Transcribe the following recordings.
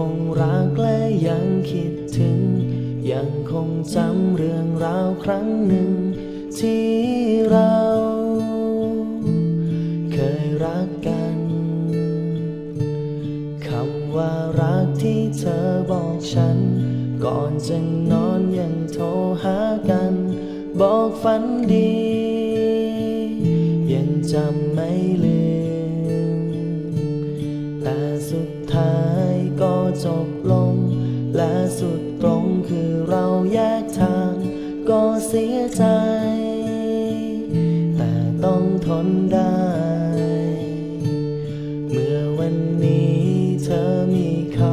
คงรักและยังคิดถึง ยังคงจำเรื่องราวครั้งหนึ่ง ที่เรา เคยรักกันคำว่ารักที่เธอบอกฉัน ก่อนจะนอนยังโทรหากัน บอกฝันดี ยังจำไม่ลืม จบลง และสุดตรงคือเราแยกทาง ก็เสียใจ แต่ต้องทนได้ เมื่อวันนี้เธอมีเขา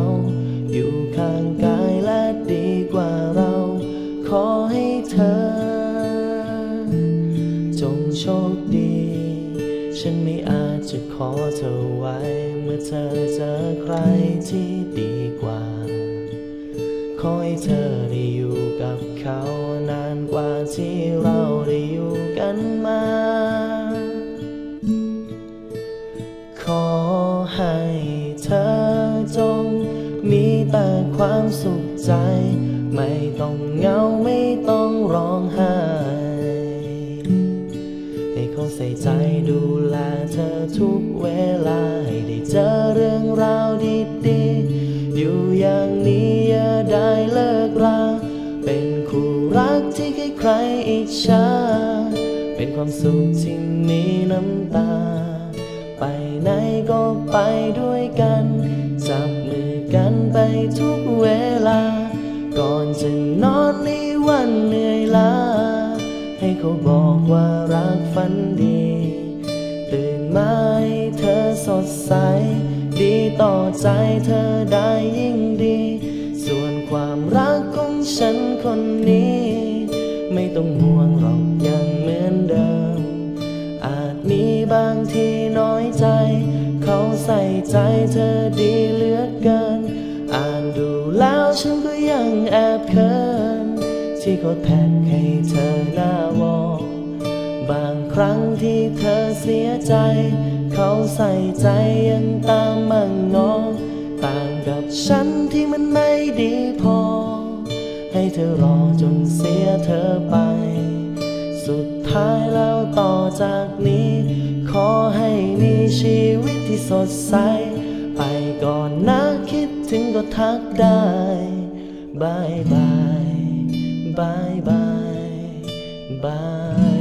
อยู่ข้างกายและดีกว่าเรา ขอให้เธอ จงโชคดี ฉันไม่อาจจะขอเธอไว้ เมื่อเธอเจอใครที่ดีกว่า ขอให้เธอได้อยู่กับเขานานกว่าที่เราได้อยู่กันมา ขอให้เธอจง มีแต่ความสุขใจ ไม่ต้องเหงาไม่ต้องร้องไห้ให เขาใส่ใจดูแลเธอทุกเวลาให้ได้เจอเรื่องราวดีๆ อยู่อย่างนี้อย่าได้เลิกรา เป็นคู่รักที่ใครๆอิจฉา เป็นความสุขที่มีน้ำตา ไปไหนก็ไปด้วยกัน จับมือกันไปทุกเวลา ก่อนจะนอนในวันเหนื่อยล้า ให้เขาบอก ว่ารักฝันดี ตื่นมาให้เธอสดใส ดีต่อใจเธอได้ยิ่งดี ส่วนความรักของฉันคนนี้ ไม่ต้องห่วงหรอกยังเหมือนเดิม อาจมีบางทีน้อยใจ เขาใส่ใจเธอดีเหลือเกิน อ่านดูแล้วฉันก็ยังแอบเขินที่เขาแท็กให้เธอหน้าวอ บางครั้งที่เธอเสียใจ เขาใส่ใจยังตามมังงอ ต่างกับฉันที่มันไม่ดีพอ ให้เธอรอจนเสียเธอไป สุดท้ายแล้วต่อจากนี้ ขอให้มีชีวิตที่สดใส ไปก่อนนะคิดถึงก็ทักได้บายบายบายบายบายบาย